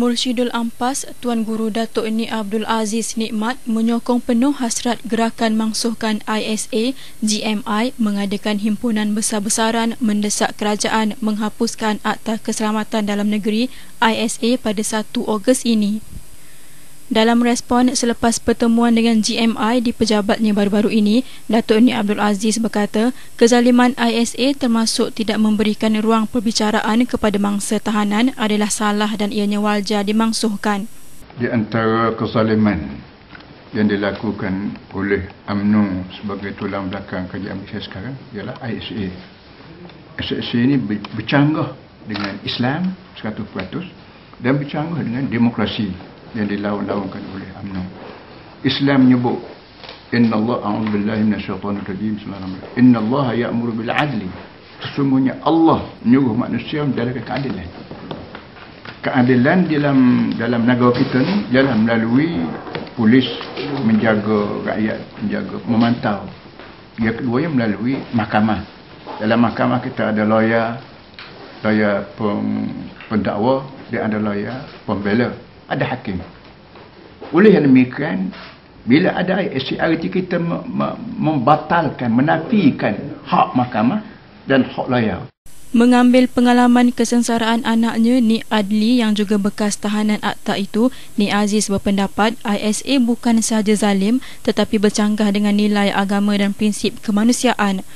Mursyidul Ampas, Tuan Guru Datuk Ni Abdul Aziz Nikmat menyokong penuh hasrat gerakan mangsuhkan ISA GMI mengadakan himpunan besar-besaran mendesak kerajaan menghapuskan Akta Keselamatan Dalam Negeri ISA pada 1 Ogos ini. Dalam respon selepas pertemuan dengan GMI di pejabatnya baru-baru ini, Datuk Ni Abdul Aziz berkata, kezaliman ISA termasuk tidak memberikan ruang perbicaraan kepada mangsa tahanan adalah salah dan ianya wajar dimangsuhkan. Di antara kezaliman yang dilakukan oleh UMNO sebagai tulang belakang kerajaan Malaysia sekarang ialah ISA. ISA ini bercanggah dengan Islam 100% dan bercanggah dengan demokrasi yang dilawan-lawankan oleh UMNO. Islam menyebut Inna Allah a'udhu billahi minasyaitanir rajim Bismillahirrahmanirrahim. Inna Allah ya'muru bil adli. Sesungguhnya Allah menyuruh manusia menjalankan keadilan. Keadilan dalam dalam negara kita ni Ialah melalui polis menjaga rakyat Menjaga, memantau. Yang keduanya melalui mahkamah. Dalam mahkamah kita ada lawyer Lawyer pendakwa Dia ada lawyer pembela ada hakim. Oleh yang demikian, bila ada SCRT kita membatalkan, menafikan hak mahkamah dan hak layar. Mengambil pengalaman kesengsaraan anaknya Ni Adli yang juga bekas tahanan akta itu, Ni Aziz berpendapat ISA bukan sahaja zalim tetapi bercanggah dengan nilai agama dan prinsip kemanusiaan.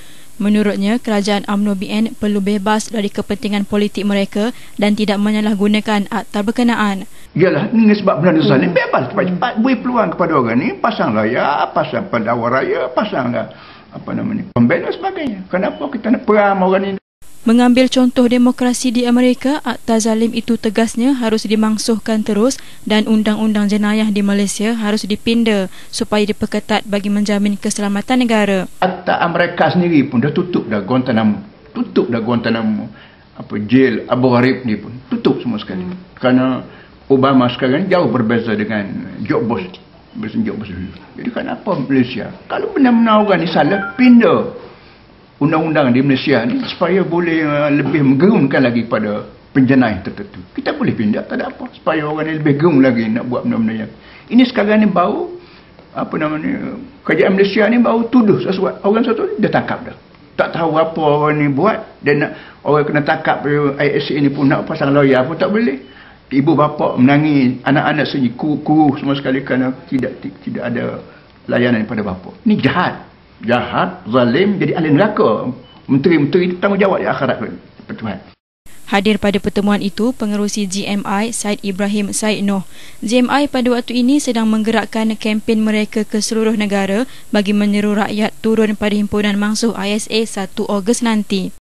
Menurutnya, kerajaan UMNO BN perlu bebas dari kepentingan politik mereka dan tidak menyalahgunakan akta berkenaan. Yalah, ini sebab benda zalim. Hmm. Bebas cepat-cepat. Beri peluang kepada orang ini. Pasanglah ya, pasang pendakwa raya, pasanglah apa namanya, pembela sebagainya. Kenapa kita nak peram orang ini? Mengambil contoh demokrasi di Amerika, Akta Zalim itu tegasnya harus dimangsuhkan terus dan undang-undang jenayah di Malaysia harus dipinda supaya diperketat bagi menjamin keselamatan negara. Akta Amerika sendiri pun dah tutup dah Guantanamo. Tutup dah Guantanamo. Apa jail Abu Gharib ni pun tutup semua sekali. Hmm. Kerana Obama sekarang jauh berbeza dengan George Bush. Bersama George Bush dulu. Jadi kenapa Malaysia? Kalau benar-benar orang ni salah, pindah undang-undang di Malaysia ni supaya boleh uh, lebih menggerunkan lagi pada penjenayah tertentu. Kita boleh pindah, tak ada apa. Supaya orang ni lebih gerung lagi nak buat benda-benda yang. Ini sekarang ni bau, apa namanya, kerajaan Malaysia ni bau tuduh sesuatu. Orang satu dia tangkap dah. Tak tahu apa orang ni buat, dan nak, orang kena tangkap ISC ni pun nak pasang lawyer pun tak boleh. Ibu bapa menangis, anak-anak sendiri kuru semua sekali kerana tidak tidak ada layanan pada bapa. Ini jahat jahat, zalim, jadi ahli neraka. Menteri-menteri itu tanggungjawab di akhirat Tuhan. Hadir pada pertemuan itu pengerusi GMI Said Ibrahim Said Noh. GMI pada waktu ini sedang menggerakkan kempen mereka ke seluruh negara bagi menyeru rakyat turun pada himpunan mangsuh ISA 1 Ogos nanti.